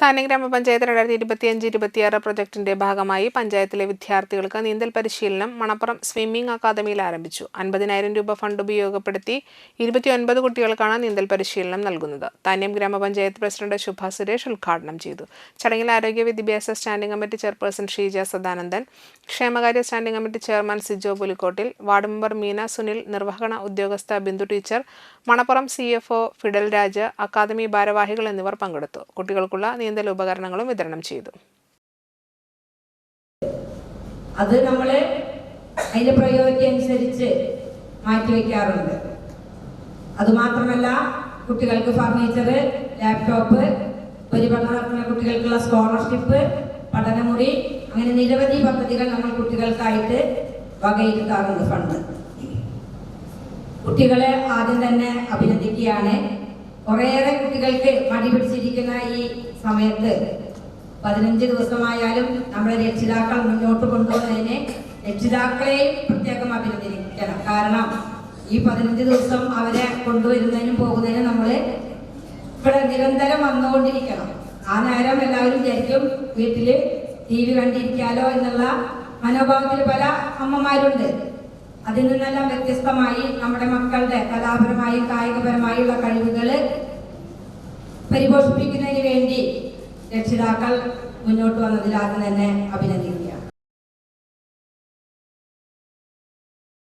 താനെ ഗ്രാമപഞ്ചായത്ത് രണ്ടായിരത്തി ഇരുപത്തിയഞ്ച് ഇരുപത്തിയാറ് പ്രൊജക്ടിന്റെ ഭാഗമായി പഞ്ചായത്തിലെ വിദ്യാർത്ഥികൾക്ക് നീന്തൽ പരിശീലനം മണപ്പുറം സ്വിമ്മിംഗ് അക്കാദമിയിൽ ആരംഭിച്ചു. അൻപതിനായിരം രൂപ ഫണ്ട് ഉപയോഗപ്പെടുത്തി ഇരുപത്തിയൊൻപത് കുട്ടികൾക്കാണ് നീന്തൽ പരിശീലനം നൽകുന്നത്. താന്യം ഗ്രാമപഞ്ചായത്ത് പ്രസിഡന്റ് ശുഭ സുരേഷ് ഉദ്ഘാടനം ചെയ്തു. ചടങ്ങിൽ ആരോഗ്യ വിദ്യാഭ്യാസ standing committee chairperson Sheeja Sadanandan ക്ഷേമകാര്യ standing committee chairman Sijo Pulikottil ward member Meena Sunil നിർവഹണ ഉദ്യോഗസ്ഥ Bindu teacher Manappuram C F Fidel Raj academy ഭാരവാഹികൾ എന്നിവർ പങ്കെടുത്തു. കുട്ടികൾക്കുള്ള നീന്തൽ ഉപകരണങ്ങളും വിതരണം ചെയ്തു. അത് നമ്മൾ അതിന്റെ പ്രയോറിറ്റി അനുസരിച്ച് അത് മാത്രമല്ല കുട്ടികൾക്ക് ഫർണിച്ചർ ലാപ്ടോപ്പ് പരിപാടി നടത്തുന്ന കുട്ടികൾക്കുള്ള സ്കോളർഷിപ്പ് പഠനമുറി അങ്ങനെ നിരവധി പദ്ധതികൾ നമ്മൾ കുട്ടികൾക്കായിട്ട് വകയിരുത്താറുണ്ട് ഫണ്ട്. കുട്ടികളെ ആദ്യം തന്നെ അഭിനന്ദിക്കുകയാണ്. കുറേയേറെ കുട്ടികൾക്ക് മടി പിടിച്ചിരിക്കുന്ന ഈ സമയത്ത് പതിനഞ്ച് ദിവസമായാലും നമ്മുടെ രക്ഷിതാക്കൾ മുന്നോട്ട് കൊണ്ടുപോകുന്നതിനെ രക്ഷിതാക്കളെയും പ്രത്യേകം അഭിനന്ദിക്കണം. കാരണം ഈ പതിനഞ്ച് ദിവസം അവരെ കൊണ്ടുവരുന്നതിനും പോകുന്നതിനും നമ്മൾ ഇവിടെ നിരന്തരം വന്നുകൊണ്ടിരിക്കണം. ആ നേരം എല്ലാവരും വിചാരിക്കും വീട്ടിൽ ടി വി കണ്ടിരിക്കാലോ എന്നുള്ള മനോഭാവത്തിൽ പല അമ്മമാരുണ്ട്. അതിൽ നിന്നെല്ലാം വ്യത്യസ്തമായി നമ്മുടെ മക്കളുടെ കലാപരമായും കായികപരമായുള്ള കഴിവുകൾ പരിപോഷിപ്പിക്കുന്നതിന് വേണ്ടി രക്ഷിതാക്കൾ മുന്നോട്ട് വന്നതിൽ തന്നെ അഭിനന്ദിക്കുന്നു